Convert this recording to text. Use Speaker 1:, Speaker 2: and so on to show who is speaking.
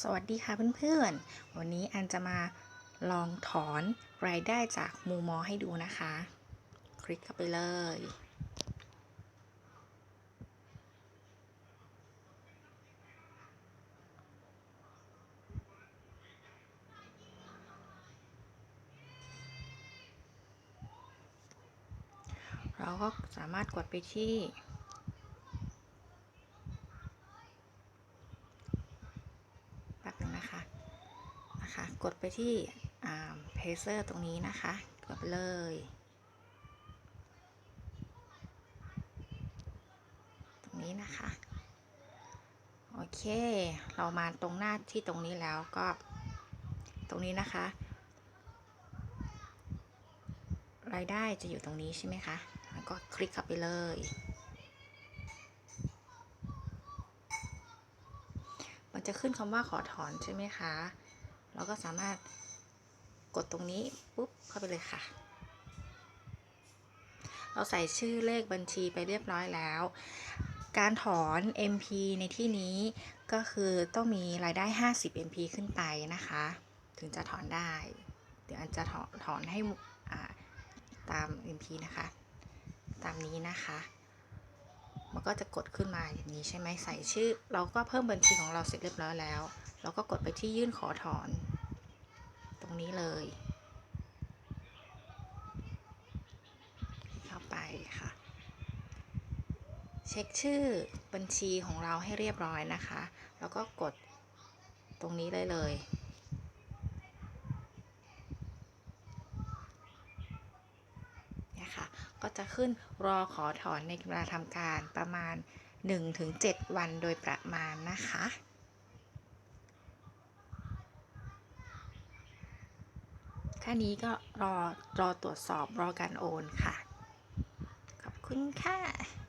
Speaker 1: สวัสดีค่ะเพื่อนๆ วันนี้อันจะมาลองถอนรายได้จากมูมอให้ดูนะคะ คลิกเข้าไปเลย เราก็สามารถกดไปที่ แป๊บนึงนะคะ นะคะ กดไปที่เพเซอร์ตรงนี้นะคะ กดไปเลย ตรงนี้นะคะ โอเค เรามาตรงหน้าที่ตรงนี้แล้วก็ตรงนี้นะคะ รายได้จะอยู่ตรงนี้ใช่ไหมคะแล้วก็คลิกเข้าไปเลย มันจะขึ้นคำว่าขอถอนใช่ไหมคะ เราก็สามารถกดตรงนี้ปุ๊บเข้าไปเลยค่ะ เราใส่ชื่อเลขบัญชีไปเรียบร้อยแล้ว การถอน MP ในที่นี้ก็คือต้องมีรายได้ 50 MP ขึ้นไปนะคะ ถึงจะถอนได้ เดี๋ยวอันจะถอนถอนให้ตาม MP นะคะ ตามนี้นะคะ มันก็จะกดขึ้นมาอย่างนี้ใช่ไหมใส่ชื่อ เราก็เพิ่มบัญชีของเราเสร็จเรียบร้อยแล้ว เราก็กดไปที่ยื่นขอถอน ตรงนี้เลยเข้าไปค่ะ เช็คชื่อบัญชีของเราให้เรียบร้อยนะคะ แล้วก็กดตรงนี้เลยเลยเนี่ยค่ะ ก็จะขึ้นรอขอถอนในเวลาทำการประมาณ 1-7 วันโดยประมาณนะคะแค่นี้ก็รอรอตรวจสอบรอการโอนค่ะ ขอบคุณค่ะ